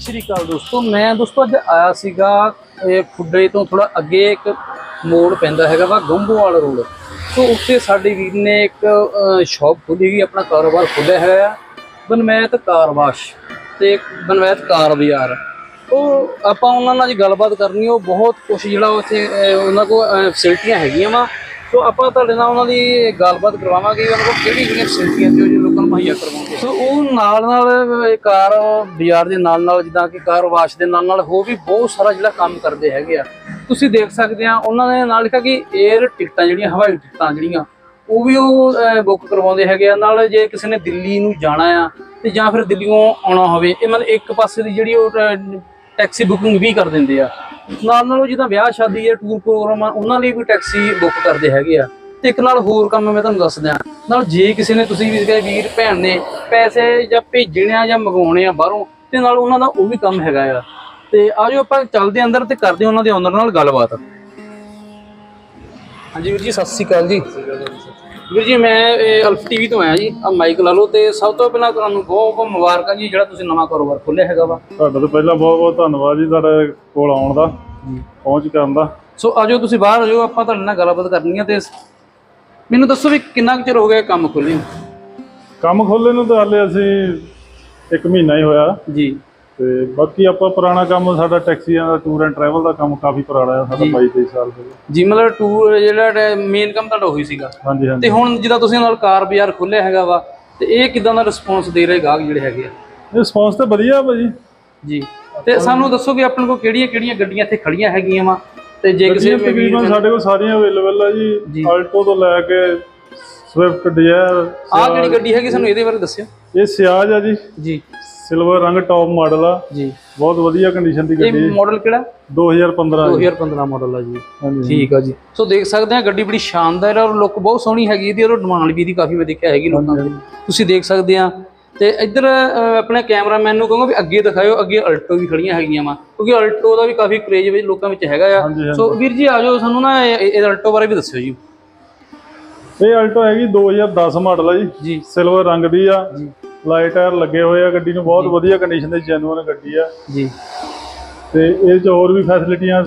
ਸਤਿ ਸ਼੍ਰੀ ਅਕਾਲ ਦੋਸਤੋ, ਮੈਂ ਦੋਸਤੋ ਅੱਜ ਆਇਆ ਸੀਗਾ, ਇਹ ਖੁੱਡੇ ਤੋਂ ਥੋੜਾ ਅੱਗੇ ਇੱਕ ਮੋੜ ਪੈਂਦਾ ਹੈਗਾ ਵਾ ਗੰਭੋਵਾਲ ਰੋਡ। ਸੋ ਉੱਥੇ ਸਾਡੇ ਵੀਰ ਨੇ ਇੱਕ ਸ਼ਾਪ ਖੋਲੀ ਗਈ ਆਪਣਾ ਕਾਰੋਬਾਰ ਖੋਲ੍ਹਿਆ ਹੋਇਆ ਆ ਬਨਮੈਤ ਕਾਰ ਵਾਸ਼ ਤੇ ਇੱਕ ਬਨਮੈਤ ਕਾਰ ਬਾਜ਼ਾਰ। ਉਹ ਆਪਾਂ ਉਹਨਾਂ ਨਾਲ ਜੀ ਗੱਲਬਾਤ ਕਰਨੀ, ਉਹ ਬਹੁਤ ਕੁਝ ਜਿਹੜਾ ਉੱਥੇ ਉਹਨਾਂ ਕੋਲ ਫੈਸਿਲਿਟੀਆਂ ਹੈਗੀਆਂ ਵਾ ਸੋ ਆਪਾਂ ਤੁਹਾਡੇ ਨਾਲ ਉਹਨਾਂ ਦੀ ਗੱਲਬਾਤ ਕਰਵਾਵਾਂਗੇ, ਉਹਨਾਂ ਕੋਲ ਕਿਹੜੀ ਕਿਹੜੀਆਂ ਫੈਸਿਲਿਟੀਆਂ ਤੇ ਉਹ ਜੋ ਲੋਕਾਂ ਨੂੰ ਮੁਹੱਈਆ ਕਰਵਾਉਂਦੇ? ਸੋ ਉਹ ਨਾਲ ਨਾਲ ਇਹ ਕਾਰ ਬਾਜ਼ਾਰ ਦੇ ਨਾਲ ਨਾਲ ਜਿੱਦਾਂ ਕਿ ਕਾਰ ਵਾਸ਼ ਦੇ ਨਾਲ ਨਾਲ ਹੋਰ ਵੀ ਬਹੁਤ ਸਾਰਾ ਜਿਹੜਾ ਕੰਮ ਕਰਦੇ ਹੈਗੇ ਆ। ਤੁਸੀਂ ਦੇਖ ਸਕਦੇ ਆ, ਉਹਨਾਂ ਨੇ ਨਾਲ ਲਿਖਿਆ ਕਿ 에ਅਰ ਟਿਕਟਾਂ ਜਿਹੜੀਆਂ, ਹਵਾਈ ਟਿਕਟਾਂ ਜਿਹੜੀਆਂ, ਉਹ ਵੀ ਉਹ ਬੁੱਕ ਕਰਵਾਉਂਦੇ ਹੈਗੇ ਆ। ਨਾਲ ਜੇ ਕਿਸੇ ਨੇ ਦਿੱਲੀ ਨੂੰ ਜਾਣਾ ਆ, ਤੇ ਜਾਂ ਫਿਰ ਦਿੱਲੀੋਂ ਆਉਣਾ ਹੋਵੇ, ਇਹ ਮਤਲਬ ਇੱਕ ਪਾਸੇ ਦੀ ਜਿਹੜੀ ਉਹ ਟੈਕਸੀ ਬੁਕਿੰਗ ਵੀ ਕਰ ਦਿੰਦੇ ਆ। ਨਾਲ ਨਾਲ ਉਹ ਜਿੱਦਾਂ ਵਿਆਹ ਸ਼ਾਦੀ ਹੈ ਟੂਰ ਪ੍ਰੋਗਰਾਮ ਆ ਉਹਨਾਂ ਲਈ ਵੀ ਟੈਕਸੀ ਬੁੱਕ ਕਰਦੇ ਹੈਗੇ ਆ। ਤੇ ਇੱਕ ਨਾਲ ਹੋਰ ਕੰਮ ਮੈਂ ਤੁਹਾਨੂੰ ਦੱਸ ਦਿਆਂ। ਨਾਲ ਜੇ ਕਿਸੇ ਨੇ ਤੁਸੀਂ ਵੀ ਵੀਰ ਭੈਣ ਨੇ ਪੈਸੇ ਜਾਂ ਭੇਜਣੇ ਆ ਜਾਂ ਮੰਗਵਾਉਣੇ ਆ ਬਾਹਰੋਂ ਤੇ ਨਾਲ ਉਹਨਾਂ ਦਾ ਉਹ ਵੀ ਕੰਮ ਹੈਗਾ ਆ। ਤੇ ਆਜੋ ਆਪਾਂ ਚੱਲਦੇ ਅੰਦਰ ਤੇ ਕਰਦੇ ਉਹਨਾਂ ਦੇ ਓਨਰ ਨਾਲ ਗੱਲਬਾਤ। ਹਾਂਜੀ ਵੀਰ ਜੀ ਸਤਿ ਸ਼੍ਰੀ ਅਕਾਲ ਜੀ। ਵੀਰ ਜੀ ਮੈਂ ਇਹ ਅਲਫ ਟੀਵੀ ਤੋਂ ਆਇਆ ਜੀ ਆ ਮਾਈਕ ਲਾ ਲਓ ਤੇ ਸਭ ਤੋਂ ਪਹਿਲਾਂ ਤੁਹਾਨੂੰ ਬਹੁਤ ਬਹੁਤ ਮੁਬਾਰਕਾਂ ਜੀ ਜਿਹੜਾ ਤੁਸੀਂ ਨਵਾਂ ਕਾਰੋਬਾਰ ਖੋਲ੍ਹਿਆ ਹੈਗਾ ਵਾ। ਤੁਹਾਡਾ ਤਾਂ ਪਹਿਲਾਂ ਬਹੁਤ ਬਹੁਤ ਧੰਨਵਾਦ ਜੀ ਤੁਹਾਡੇ ਕੋਲ ਆਉਣ ਦਾ ਪਹੁੰਚ ਕਰਨ ਦਾ। ਸੋ ਆਜੋ ਤੁਸੀਂ ਬਾਹਰ ਆਜੋ ਆਪਾਂ ਤੁਹਾਡੇ ਨਾਲ ਗੱਲਬਾਤ ਕਰਨੀ ਹੈ ਤੇ ਮੈਨੂੰ ਦੱਸੋ ਵੀ ਕਿੰਨਾ ਕੁ ਚਿਰ ਹੋ ਗਿਆ ਕੰਮ ਖੋਲ੍ਹੇ ਨੂੰ? ਕੰਮ ਖੋਲ੍ਹੇ ਨੂੰ ਤਾਂ ਹਾਲੇ ਅਸੀਂ ਇੱਕ ਮਹੀਨਾ ਹੀ ਹੋਇਆ। ਜੀ। ਤੇ ਬਾਕੀ ਆਪਾਂ ਪੁਰਾਣਾ ਕੰਮ ਸਾਡਾ ਟੈਕਸੀਆਂ ਦਾ ਟੂਰ ਐਂਡ ਟਰੈਵਲ ਦਾ ਕੰਮ ਕਾਫੀ ਪੁਰਾਣਾ ਹੈ ਸਾਡਾ 22 23 ਸਾਲ ਪਹਿਲਾਂ ਜੀ ਮਤਲਬ ਟੂਰ ਜਿਹੜਾ ਮੇਨ ਕੰਮ ਤੁਹਾਡਾ ਉਹੀ ਸੀਗਾ। ਹਾਂਜੀ ਹਾਂਜੀ। ਤੇ ਹੁਣ ਜਿੱਦਾਂ ਤੁਸੀਂ ਨਾਲ ਕਾਰ ਬਾਜ਼ਾਰ ਖੋਲ੍ਹਿਆ ਹੈਗਾ ਵਾ ਤੇ ਇਹ ਕਿਦਾਂ ਦਾ ਰਿਸਪੌਂਸ ਦੇ ਰਹੇ ਗਾਹਕ ਜਿਹੜੇ ਹੈਗੇ ਆ? ਰਿਸਪੌਂਸ ਤਾਂ ਵਧੀਆ ਭਾਜੀ ਜੀ। ਤੇ ਸਾਨੂੰ ਦੱਸੋ ਕਿ ਆਪਣੇ ਕੋਲ ਕਿਹੜੀਆਂ ਕਿਹੜੀਆਂ ਗੱਡੀਆਂ ਇੱਥੇ ਖੜੀਆਂ ਹੈਗੀਆਂ ਵਾ ਤੇ ਜੇ ਕਿਸੇ ਗੱਡੀਆਂ ਤਕਰੀਬਨ ਸਾਡੇ ਕੋਲ ਸਾਰੀਆਂ ਅਵੇਲੇਬਲ ਆ ਜੀ। ਜੀ। ਆਲਟੋ ਤੋਂ ਲੈ ਕੇ ਸਵਿਫਟ ਡਿਜ਼ਾਇਰ ਆਹ ਜਿਹੜੀ ਗੱਡੀ ਹੈਗੀ ਸਾਨੂੰ ਇਹਦੇ ਬਾਰੇ ਦੱਸਿਓ। ਇਹ ਸਿਆਜ ਆ ਜੀ। ਜੀ। ਸਿਲਵਰ ਰੰਗ ਟੌਪ ਮਾਡਲ ਆ। ਜੀ। ਬਹੁਤ ਵਧੀਆ ਕੰਡੀਸ਼ਨ ਦੀ ਗੱਡੀ। ਇਹ ਮਾਡਲ ਕਿਹੜਾ? 2015 ਜੀ। 2015 ਮਾਡਲ ਆ ਜੀ। ਠੀਕ ਆ ਜੀ। ਸੋ ਦੇਖ ਸਕਦੇ ਆ ਗੱਡੀ ਬੜੀ ਸ਼ਾਨਦਾਰ ਔਰ ਲੁੱਕ ਬਹੁਤ ਸੋਹਣੀ ਹੈਗੀ ਇਹਦੀ ਔਰ ਡਿਮਾਂਡ ਵੀ ਇਹਦੀ ਕਾਫੀ ਮੈਂ ਦੇਖਿਆ ਹੈਗੀ ਲੋਕਾਂ ਦੀ ਤੁਸੀਂ ਦੇਖ ਸਕਦੇ ਆ। ਤੇ ਇੱਧਰ ਆਪਣੇ ਕੈਮਰਾਮੈਨ ਨੂੰ ਕਹੂੰਗਾ ਵੀ ਅੱਗੇ ਦਿਖਾਇਓ ਅੱਗੇ ਅਲਟੋ ਵੀ ਖੜੀਆਂ ਹੈਗੀਆਂ ਵਾ। ਕਿਉਂਕਿ ਅਲਟੋ ਦਾ ਵੀ ਕਾਫੀ ਕ੍ਰੇਜ ਵਿੱਚ ਲੋਕਾਂ ਵਿੱਚ ਹੈਗਾ ਆ। ਸੋ ਵੀਰ ਜੀ ਆਜੋ ਸਾਨੂੰ ਨਾ ਇਹ ਅਲਟੋ ਬਾਰੇ ਵੀ ਦੱਸਿਓ ਜੀ। ਇਹ ਆਲਟੋ ਹੈਗੀ 2010 ਮਾਡਲ ਆ ਜੀ। ਸਿਲਵਰ ਰੰਗ ਦੀ ਆ। ਲਾਈਟ ਟਾਇਰ ਲੱਗੇ ਹੋਏ ਆ ਗੱਡੀ ਨੂੰ ਬਹੁਤ ਵਧੀਆ ਕੰਡੀਸ਼ਨ ਦੀ ਜੈਨੂਅਨ ਗੱਡੀ ਆ। ਜੀ। ਤੇ ਇਹ 'ਚ ਹੋਰ ਵੀ ਫੈਸਿਲਿਟੀਆਂ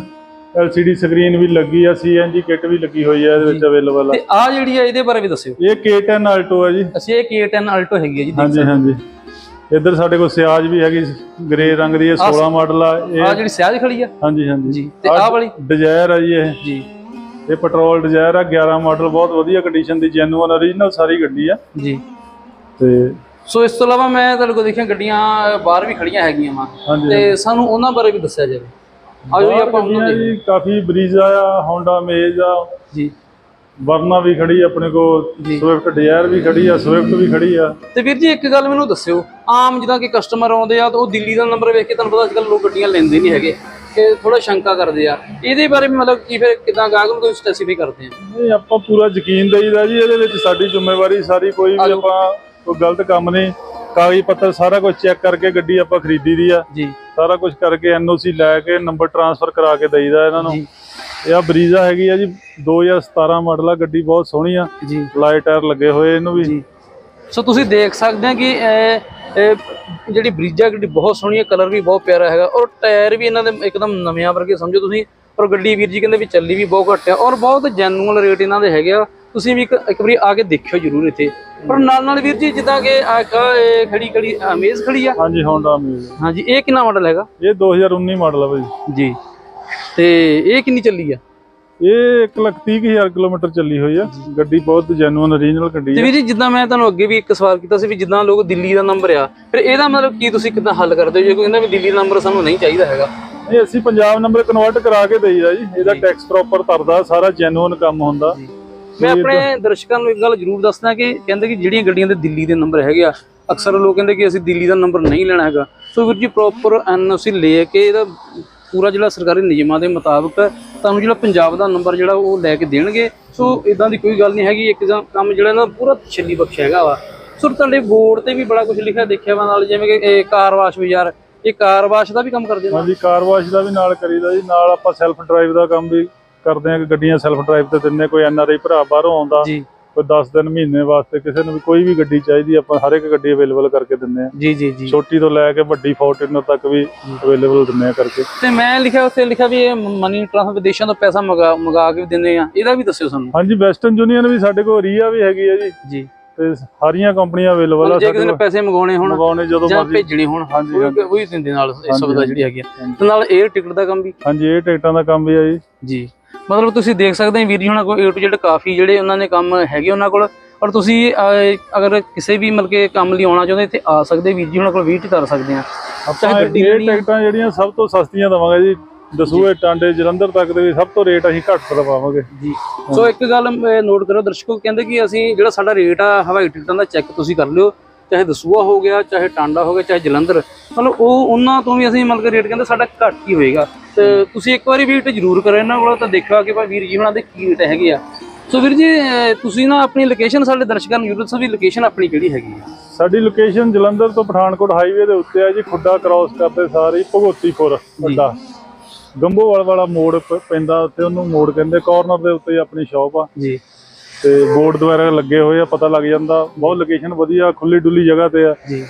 LCD ਸਕਰੀਨ ਵੀ ਲੱਗੀ ਆ CNG ਕਿੱਟ ਵੀ ਲੱਗੀ ਹੋਈ ਆ ਇਹਦੇ ਵਿੱਚ ਅਵੇਲੇਬਲ ਆ। ਤੇ ਆ ਜਿਹੜੀ ਆ ਇਹਦੇ ਬਾਰੇ ਵੀ ਦੱਸਿਓ। ਇਹ K10 ਆਲਟੋ ਆ ਜੀ। ਅਸੀਂ ਇਹ K10 ਅਲਟੋ ਹੈਗੀ ਆ ਜੀ ਹਾਂਜੀ ਹਾਂਜੀ। ਇੱਧਰ ਸਾਡੇ ਕੋਲ ਸਿਆਜ ਵੀ ਹੈਗੀ ਗ੍ਰੇ ਰੰਗ ਦੀ ਇਹ 16 ਮਾਡਲ ਆ ਇਹ ਆ ਜਿਹੜੀ ਸਿਆਜ ਖੜੀ ਆ। ਹਾਂਜੀ ਹਾਂਜੀ। ਜੀ। ਤੇ ਆਹ ਵਾਲੀ? ਡਿਜ਼ਾਇਰ ਆ ਜੀ ਇਹ। ਜੀ। ਇਹ ਪੈਟਰੋਲ ਡਿਜ਼ਾਇਰ ਆ 11 ਮਾਡਲ ਬਹੁਤ ਵਧੀਆ ਕੰਡੀਸ਼ਨ ਦੀ ਜੈਨੂਅਨ origignal ਸਾਰੀ ਗੱਡੀ ਆ। ਜੀ। ਤੇ ਸੋ ਇਸ ਤੋਂ ਇਲਾਵਾ ਮੈਂ ਤੁਹਾਡੇ ਕੋਲ ਦੇਖਿਆ ਗੱਡੀਆਂ ਬਾਹਰ ਵੀ ਖੜੀਆਂ ਹੈਗੀਆਂ ਵਾ। ਹਾਂਜੀ ਤੇ ਸਾਨੂੰ ਉਹਨਾਂ ਬਾਰੇ ਵੀ ਦੱਸਿਆ ਜਾਵੇ। ਆਜੋ ਜੀ ਆਪਾਂ ਉਹਨਾਂ ਦੇ ਜੀ ਕਾਫੀ ਬਰੀਜ਼ਾ ਆ ਹੋਂਡਾ ਮੇਜ ਆ। ਜੀ। ਵਰਨਾ ਵੀ ਖੜੀ ਆ ਆਪਣੇ ਕੋਲ ਜੀ। ਸਵਿਫਟ ਡਿਜ਼ਾਇਰ ਵੀ ਖੜੀ ਆ ਸਵਿਫਟ ਵੀ ਖੜੀ ਆ। ਤੇ ਵੀਰ ਜੀ ਇੱਕ ਗੱਲ ਮੈਨੂੰ ਦੱਸਿਓ ਆਮ ਜਿੱਦਾਂ ਕਿ ਕਸਟਮਰ ਆਉਂਦੇ ਆ ਤਾਂ ਉਹ ਦਿੱਲੀ ਦਾ ਨੰਬਰ ਵੇਖ ਕੇ ਤੁਹਾਨੂੰ ਪਤਾ ਅੱਜਕੱਲ ਲੋਕ ਗੱਡੀਆਂ ਲੈਂਦੇ ਨਹੀਂ ਹੈਗੇ ਕਿ ਥੋੜਾ ਸ਼ੰਕਾ ਕਰਦੇ ਆ। ਇਹਦੇ ਬਾਰੇ ਵੀ ਮਤਲਬ ਕੀ ਫਿਰ ਕਿਦਾਂ ਗਾਹਕ ਨੂੰ ਕੋਈ ਸਪੈਸੀਫਾਈ ਕਰਦੇ ਆ? ਨਹੀਂ ਆਪਾਂ ਪੂਰਾ ਯਕੀਨ ਦੇਈਦਾ ਜੀ ਇਹਦੇ ਵਿੱਚ ਸਾਡੀ ਜ਼ਿੰਮੇਵਾਰੀ ਸਾਰੀ ਕੋਈ ਵੀ ਆਪਾਂ ਕੋਈ ਗਲਤ ਕੰਮ ਨਹੀਂ। ਕਾਗਜ਼ ਪੱਤਰ ਸਾਰਾ ਕੁਝ ਚੈੱਕ ਕਰਕੇ ਗੱਡੀ ਆਪਾਂ ਖਰੀਦੀ ਦੀ ਆ। ਜੀ। ਸਾਰਾ ਕੁਝ ਕਰਕੇ ਐਨਓਸੀ ਲੈ ਕੇ ਨੰਬਰ ਟ੍ਰਾਂਸਫਰ ਕਰਾ ਕੇ ਦੇਈਦਾ ਇਹਨਾਂ ਨੂੰ। ਇਹ ਆ ਬਰੀਜ਼ਾ ਹੈਗੀ ਆ ਜੀ 2017 ਮਾਡਲ ਆ ਗੱਡੀ ਬਹੁਤ ਸੋਹਣੀ ਆ। ਜੀ। ਲਾਈਟ ਟਾਇਰ ਲੱਗੇ ਹੋਏ ਇਹਨੂੰ ਵੀ। ਸੋ ਤੁਸੀਂ ਦੇਖ ਸਕਦੇ ਆ ਕਿ ਜਿਹੜੀ ਬ੍ਰਿਜਾ ਗੱਡੀ ਬਹੁਤ ਸੋਹਣੀ ਹੈ ਕਲਰ ਵੀ ਬਹੁਤ ਪਿਆਰਾ ਹੈਗਾ ਔਰ ਟਾਇਰ ਵੀ ਇਹਨਾਂ ਦੇ ਇੱਕਦਮ ਨਵਿਆਂ ਵਰਗੇ ਸਮਝੋ ਤੁਸੀਂ। ਔਰ ਗੱਡੀ ਵੀਰ ਜੀ ਕਹਿੰਦੇ ਵੀ ਚੱਲੀ ਵੀ ਬਹੁਤ ਘੱਟ ਆ ਔਰ ਬਹੁਤ ਜੈਨੂਅਲ ਰੇਟ ਇਹਨਾਂ ਦੇ ਹੈਗੇ ਆ। ਤੁਸੀਂ ਵੀ ਇੱਕ ਇੱਕ ਵਾਰੀ ਆ ਕੇ ਦੇਖਿਓ ਜਰੂਰ ਇੱਥੇ। ਪਰ ਨਾਲ ਨਾਲ ਵੀਰ ਜੀ ਜਿੱਦਾਂ ਕਿ ਆ ਖੜੀ ਖੜੀ ਅਮੇਜ਼ ਖੜੀ ਆ। ਹਾਂਜੀ ਹੋਂਡਾ ਮੇਜ ਹਾਂਜੀ ਇਹ ਕਿੰਨਾ ਮਾਡਲ ਹੈਗਾ? ਇਹ 2019 ਮਾਡਲ ਆ ਭਾਈ ਜੀ। ਤੇ ਇਹ ਕਿੰਨੀ ਚੱਲੀ ਆ? ਇਹ 130000 ਕਿਲੋਮੀਟਰ ਚੱਲੀ ਹੋਈ ਆ। ਗੱਡੀ ਬਹੁਤ ਜੈਨੂਅਨ origignal ਗੱਡੀ ਤੇ ਆ ਵੀਰ ਜੀ ਜਿੱਦਾਂ ਮੈਂ ਤੁਹਾਨੂੰ ਅੱਗੇ ਵੀ ਇੱਕ ਸਵਾਲ ਕੀਤਾ ਸੀ ਵੀ ਜਿੱਦਾਂ ਲੋਕ ਦਿੱਲੀ ਦਾ ਨੰਬਰ ਆ ਫਿਰ ਇਹਦਾ ਮਤਲਬ ਕੀ ਤੁਸੀਂ ਕਿੱਦਾਂ ਹੱਲ ਕਰਦੇ ਹੋ? ਜੇ ਕੋਈ ਕਹਿੰਦਾ ਵੀ ਦਿੱਲੀ ਨੰਬਰ ਸਾਨੂੰ ਨਹੀਂ ਚਾਹੀਦਾ ਹੈਗਾ। ਇਹ ਅਸੀਂ ਪੰਜਾਬ ਨੰਬਰ ਕਨਵਰਟ ਕਰਾ ਕੇ ਦੇਈਦਾ ਜੀ। ਇਹਦਾ ਟੈਕਸ ਪ੍ਰੋਪਰ ਤਰਦਾ ਸਾਰਾ ਜੈਨੂਅਨ ਕੰਮ ਹੁੰਦਾ। ਮੈਂ ਆਪਣੇ ਦਰਸ਼ਕਾਂ ਨੂੰ ਇੱਕ ਗੱਲ ਜ਼ਰੂਰ ਦੱਸਦਾ ਕਿ ਕਹਿੰਦੇ ਕਿ ਜਿਹੜੀਆਂ ਗੱਡੀਆਂ ਦੇ ਦਿੱਲੀ ਦੇ ਨੰਬਰ ਹੈਗੇ ਆ ਅਕਸਰ ਲੋਕ ਕਹਿੰਦੇ ਕਿ ਅਸੀਂ ਦਿੱਲੀ ਦਾ ਨੰਬਰ ਨਹੀਂ ਲੈਣਾ ਹੈਗਾ। ਸੋ ਵੀਰ ਜੀ ਪ੍ਰੋਪਰ ਐਨਓਸੀ ਲੈ ਕੇ ਇਹਦਾ ਪੂਰਾ ਜਿਹੜਾ ਸਰਕਾਰੀ ਨਿਯਮਾਂ ਦੇ ਮੁਤਾਬਕ ਤੁਹਾਨੂੰ ਜਿਹੜਾ ਪੰਜਾਬ ਦਾ ਨੰਬਰ ਜਿਹੜਾ ਉਹ ਲੈ ਕੇ ਦੇਣਗੇ। ਸੋ ਇਦਾਂ ਦੀ ਕੋਈ ਗੱਲ ਨਹੀਂ ਹੈਗੀ ਇੱਕ ਜਾਂ ਕੰਮ ਜਿਹੜਾ ਨਾ ਪੂਰਾ ਛੱਲੀ ਬਖਸ਼ ਹੈਗਾ ਵਾ। ਸੋ ਤੁਹਾਡੇ ਬੋਰਡ ਤੇ ਵੀ ਬੜਾ ਕੁਝ ਲਿਖਿਆ ਦੇਖਿਆ ਵਾ ਨਾਲ ਜਿਵੇਂ ਕਿ ਇਹ ਕਾਰ ਵਾਸ਼ ਬਾਜ਼ਾਰ ਇਹ ਕਾਰ ਵਾਸ਼ ਦਾ ਵੀ ਕੰਮ ਕਰਦੇ ਨੇ। ਹਾਂਜੀ ਕਾਰ ਵਾਸ਼ ਦਾ ਵੀ ਨਾਲ ਕਰੀਦਾ ਜੀ ਨਾਲ ਆਪਾਂ ਸੈਲਫ ਡਰਾਈਵ ਦਾ ਕੰਮ ਵੀ ਕਰਦੇ ਆ ਕਿ ਗੱਡੀਆਂ ਸੈਲਫ ਡਰਾਈਵ ਤੇ ਦਿੰਨੇ ਕੋਈ ਐਨਆਰਆਈ ਭਰਾ ਬਾਹਰੋਂ ਆਉਂਦਾ ਜੀ। ਕੋਈ 10 ਦਿਨ ਮਹੀਨੇ ਵਾਸਤੇ ਕਿਸੇ ਨੂੰ ਵੀ ਕੋਈ ਵੀ ਗੱਡੀ ਚਾਹੀਦੀ ਆਪਾਂ ਹਰ ਇੱਕ ਗੱਡੀ ਅਵੇਲੇਬਲ ਕਰਕੇ ਦਿੰਦੇ ਆ ਜੀ ਜੀ ਜੀ। ਛੋਟੀ ਤੋਂ ਲੈ ਕੇ ਵੱਡੀ ਫੋਰਟਿਨਰ ਤੱਕ ਵੀ ਅਵੇਲੇਬਲ ਦਿੰਦੇ ਆ ਕਰਕੇ। ਤੇ ਮੈਂ ਲਿਖਿਆ ਉੱਥੇ ਲਿਖਿਆ ਵੀ ਇਹ ਮਨੀ ਟ੍ਰਾਂਸਫਰ ਵਿਦੇਸ਼ਾਂ ਤੋਂ ਪੈਸਾ ਮੰਗਾ ਮੰਗਾ ਕੇ ਦਿੰਦੇ ਆ ਇਹਦਾ ਵੀ ਦੱਸਿਓ ਸਾਨੂੰ। ਹਾਂਜੀ ਵੈਸਟਰਨ ਯੂਨੀਅਨ ਵੀ ਸਾਡੇ ਕੋਲ ਰੀਆ ਵੀ ਹੈਗੀ ਆ ਜੀ। ਜੀ। ਤੇ ਸਾਰੀਆਂ ਕੰਪਨੀਆਂ ਅਵੇਲੇਬਲ ਆ ਜੇ ਕਿਸੇ ਨੇ ਪੈਸੇ ਮੰਗਾਉਣੇ ਹੋਣ ਮੰਗਾਉਣੇ ਜਦੋਂ ਜਾਂ ਭੇਜਣੇ ਹੋਣ ਹਾਂਜੀ, ਉਹ ਦਿੰਦੇ ਨਾਲ ਇਸ ਸੁਵਿਧਾ ਜਿਹੜੀ ਹੈਗੀ ਆ। ਤੇ ਨਾਲ 에ਅਰ ਟਿਕਟ ਦਾ ਕੰਮ ਵੀ। ਹਾਂਜੀ ਇਹ ਟਿਕਟਾਂ ਦਾ ਕੰਮ ਵੀ ਆ ਜੀ। ਜੀ। ਮਤਲਬ ਤੁਸੀਂ ਦੇਖ ਸਕਦੇ ਹੋ ਵੀਰ ਜੀ ਉਹਨਾਂ ਕੋਲ A to Z ਕਾਫੀ ਜਿਹੜੇ ਉਹਨਾਂ ਨੇ ਕੰਮ ਹੈਗੇ ਉਹਨਾਂ ਕੋਲ। ਔਰ ਤੁਸੀਂ ਅਗਰ ਕਿਸੇ ਵੀ ਮਤਲਬ ਕਿ ਕੰਮ ਲਈ ਆਉਣਾ ਚਾਹੁੰਦੇ ਇੱਥੇ ਆ ਸਕਦੇ ਵੀਰ ਜੀ ਉਹਨਾਂ ਕੋਲ ਵਿਜ਼ਿਟ ਕਰ ਸਕਦੇ ਆ ਚਾਹੇ ਗੱਡੀ ਇਹ। ਟਿਕਟਾਂ ਜਿਹੜੀਆਂ ਸਭ ਤੋਂ ਸਸਤੀਆਂ ਦਵਾਂਗੇ ਜੀ ਦਸੂਏ ਟਾਂਡੇ ਜਲੰਧਰ ਤੱਕ ਦੇ ਸਭ ਤੋਂ ਰੇਟ ਅਸੀਂ ਘੱਟ ਦਵਾਵਾਂਗੇ ਜੀ। ਸੋ ਇੱਕ ਗੱਲ ਨੋਟ ਕਰੋ ਦਰਸ਼ਕੋ ਕਹਿੰਦੇ ਕਿ ਅਸੀਂ ਜਿਹੜਾ ਸਾਡਾ ਰੇਟ ਆ ਹਵਾਈ ਟਿਕਟਾਂ ਦਾ ਚੈੱਕ ਤੁਸੀਂ ਕਰ ਲਿਓ ਚਾਹੇ ਦਸੂਆ ਹੋ ਗਿਆ ਚਾਹੇ ਟਾਂਡਾ ਹੋ ਗਿਆ ਚਾਹੇ ਜਲੰਧਰ। ਮਤਲਬ ਉਹ ਉਹਨਾਂ ਤੋਂ ਵੀ ਅਸੀਂ ਮਤਲਬ ਕਿ ਰੇਟ ਕਹਿੰਦੇ ਸਾਡਾ ਘੱਟ ਹੀ ਹੋਏਗਾ। ਤੇ ਤੁਸੀਂ ਇੱਕ ਵਾਰੀ ਵਿਜ਼ਿਟ ਜ਼ਰੂਰ ਕਰੋ ਇਹਨਾਂ ਕੋਲ ਤਾਂ ਦੇਖਿਆ ਕਿ ਭਾਈ ਵੀਰ ਜੀ ਉਹਨਾਂ ਦੇ ਕੀ ਰੇਟ ਹੈਗੇ ਆ। ਸੋ ਵੀਰ ਜੀ ਤੁਸੀਂ ਨਾ ਆਪਣੀ ਲੋਕੇਸ਼ਨ ਸਾਡੇ ਦਰਸ਼ਕਾਂ ਨੂੰ ਯੂਟਿਊਬ ਵੀ ਲੋਕੇਸ਼ਨ ਆਪਣੀ ਕਿਹੜੀ ਹੈਗੀ ਆ। ਸਾਡੀ ਲੋਕੇਸ਼ਨ ਜਲੰਧਰ ਤੋਂ ਪਠਾਨਕੋਟ ਹਾਈਵੇ ਦੇ ਉੱਤੇ ਆ ਜੀ ਖੁੱਡਾ ਕ੍ਰਾਸ ਕਰਦੇ ਸਾਰੇ ਹੀ ਭਗਵਤੀਪੁਰ ਅੱਡਾ ਗੰਭੋਵਾਲ ਵਾਲਾ ਮੋੜ ਪੈਂਦਾ ਉੱਤੇ ਉਹਨੂੰ ਮੋੜ ਕਹਿੰਦੇ ਕਾਰਨਰ ਦੇ ਉੱਤੇ ਆਪਣੀ ਸ਼ਾਪ ਆ। ਜੀ। ਤੇ ਬੋਰਡ ਦੁਆਰਾ ਲੱਗੇ ਹੋਏ ਆ ਪਤਾ ਲੱਗ ਜਾਂਦਾ ਬਹੁਤ ਲੋਕੇਸ਼ਨ ਵਧੀਆ ਖੁੱਲੀ ਡੁੱਲੀ ਜਗ੍ਹਾ ਤੇ ਆ। ਜੀ।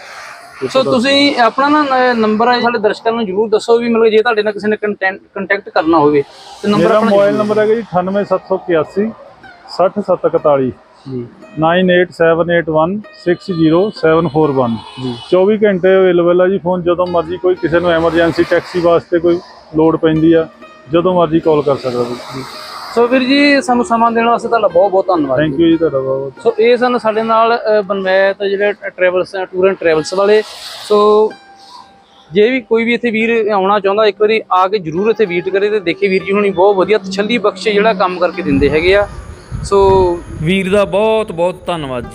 ਸੋ ਤੁਸੀਂ ਆਪਣਾ ਨਾ ਨੰਬਰ ਹੈ ਸਾਡੇ ਦਰਸ਼ਕਾਂ ਨੂੰ ਜਰੂਰ ਦੱਸੋ ਵੀ ਮਤਲਬ ਜੇ ਤੁਹਾਡੇ ਨਾਲ ਕਿਸੇ ਨੇ ਕੰਟੈਕਟ ਕਰਨਾ ਹੋਵੇ ਤੇ ਨੰਬਰ ਆਪਣਾ ਮੋਬਾਈਲ ਨੰਬਰ ਹੈਗਾ ਜੀ 98781 60741 ਜੀ। 9878160741 ਜੀ। 24 ਘੰਟੇ ਅਵੇਲੇਬਲ ਆ ਜੀ ਫੋਨ ਜਦੋਂ ਮਰਜ਼ੀ ਕੋਈ ਕਿਸੇ ਨੂੰ ਐਮਰਜੈਂਸੀ ਟੈਕਸੀ ਵਾਸਤੇ ਕੋਈ ਲੋਡ ਪੈਂਦੀ ਆ ਜਦੋਂ ਮਰਜ਼ੀ ਕਾਲ ਕਰ ਸਕਦਾ ਜੀ। ਸੋ ਵੀਰ ਜੀ ਸਾਨੂੰ ਸਮਾਂ ਦੇਣ ਵਾਸਤੇ ਤੁਹਾਡਾ ਬਹੁਤ ਬਹੁਤ ਧੰਨਵਾਦ ਥੈਂਕ ਯੂ ਜੀ ਤੁਹਾਡਾ ਬਹੁਤ ਬਹੁਤ ਸੋ ਇਹ ਸਨ ਸਾਡੇ ਨਾਲ ਬਨਵੈਤ ਜਿਹੜੇ ਟਰੈਵਲਸ ਟੂਰ ਐਂਡ ਟਰੈਵਲਸ ਵਾਲੇ। ਸੋ ਜੇ ਵੀ ਕੋਈ ਵੀ ਇੱਥੇ ਵੀਰ ਆਉਣਾ ਚਾਹੁੰਦਾ ਇੱਕ ਵਾਰੀ ਆ ਕੇ ਜਰੂਰ ਇੱਥੇ ਵਿਜ਼ਿਟ ਕਰੇ ਤੇ ਦੇਖੇ ਵੀਰ ਜੀ ਹੁਣੀ ਬਹੁਤ ਵਧੀਆ। ਤਸੱਲੀ ਬਖਸ਼ੇ ਜਿਹੜਾ ਕੰਮ ਕਰਕੇ ਦਿੰਦੇ ਹੈਗੇ ਆ। ਸੋ ਵੀਰ ਦਾ ਬਹੁਤ ਬਹੁਤ ਧੰਨਵਾਦ ਜੀ।